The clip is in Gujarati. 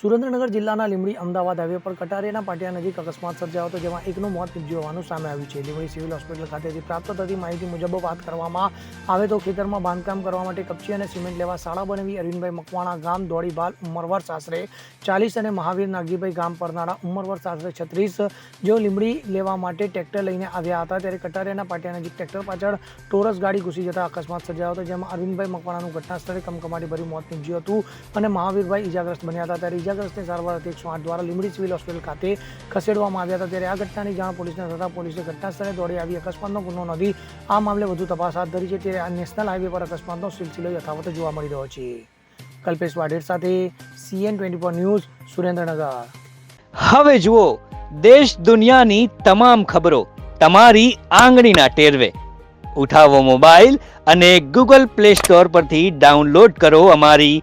સુરેન્દ્રનગર જિલ્લાના લીંબડી અમદાવાદ હાઈવે પર કટારિયાના પાટિયા નજીક અકસ્માત સર્જાયો હતો, જેમાં એકનું મોત નીપજ્યું સામે આવ્યું છે. લીંબડી સિવિલ હોસ્પિટલ ખાતેથી પ્રાપ્ત થતી માહિતી મુજબ વાત કરવામાં આવે તો ખેતરમાં બાંધકામ કરવા માટે કપચી અને સિમેન્ટ લેવા શાળા બનાવી અરવિંદભાઈ મકવાણા ગામ દોડીભાલ ઉમરવર સાસરે ચાલીસ અને મહાવીર નાગીભાઈ ગામ પરનાળા ઉમરવર સાસરે છત્રીસ જેઓ લીંબડી લેવા માટે ટ્રેક્ટર લઈને આવ્યા હતા. ત્યારે કટારિયાના પાટિયા નજીક ટ્રેક્ટર પાછળ ટોરસ ગાડી ઘૂસી જતા અકસ્માત સર્જાયો હતો, જેમાં અરવિંદભાઈ મકવાણાનું ઘટના સ્થળે કમકમાટી ભર્યું મોત નીપજ્યું હતું અને મહાવીરભાઈ ઇજાગ્રસ્ત બન્યા હતા. ત્યારે ઇજાગ્રસ્તને સારવાર અર્થે એકસો દ્વારા લીમડી સિવિલ હોસ્પિટલ ખાતે ખસેડવામાં આવ્યા હતા. ત્યારે આ ઘટનાની જાણ પોલીસને થતાં પોલીસે ઘટના સ્થળે દોડી આવી. અકસ્માતનો ગુનો નોંધી આ મામલે વધુ તપાસ હાથ ધરી છે. ત્યારે આ નેશનલ હાઈવે પર અકસ્માતનો સિલસિલો યથાવત જોવા મળી રહ્યો છે. કલ્પેશ વાઢેર સાથે CN twenty four news, Surendranagar. હવે જુઓ, દેશ દુનિયાની તમામ ખબરો તમારી આંગળીના ટેરવે. ઉઠાવો મોબાઈલ અને ગૂગલ પ્લે સ્ટોર પરથી ડાઉનલોડ કરો અમારી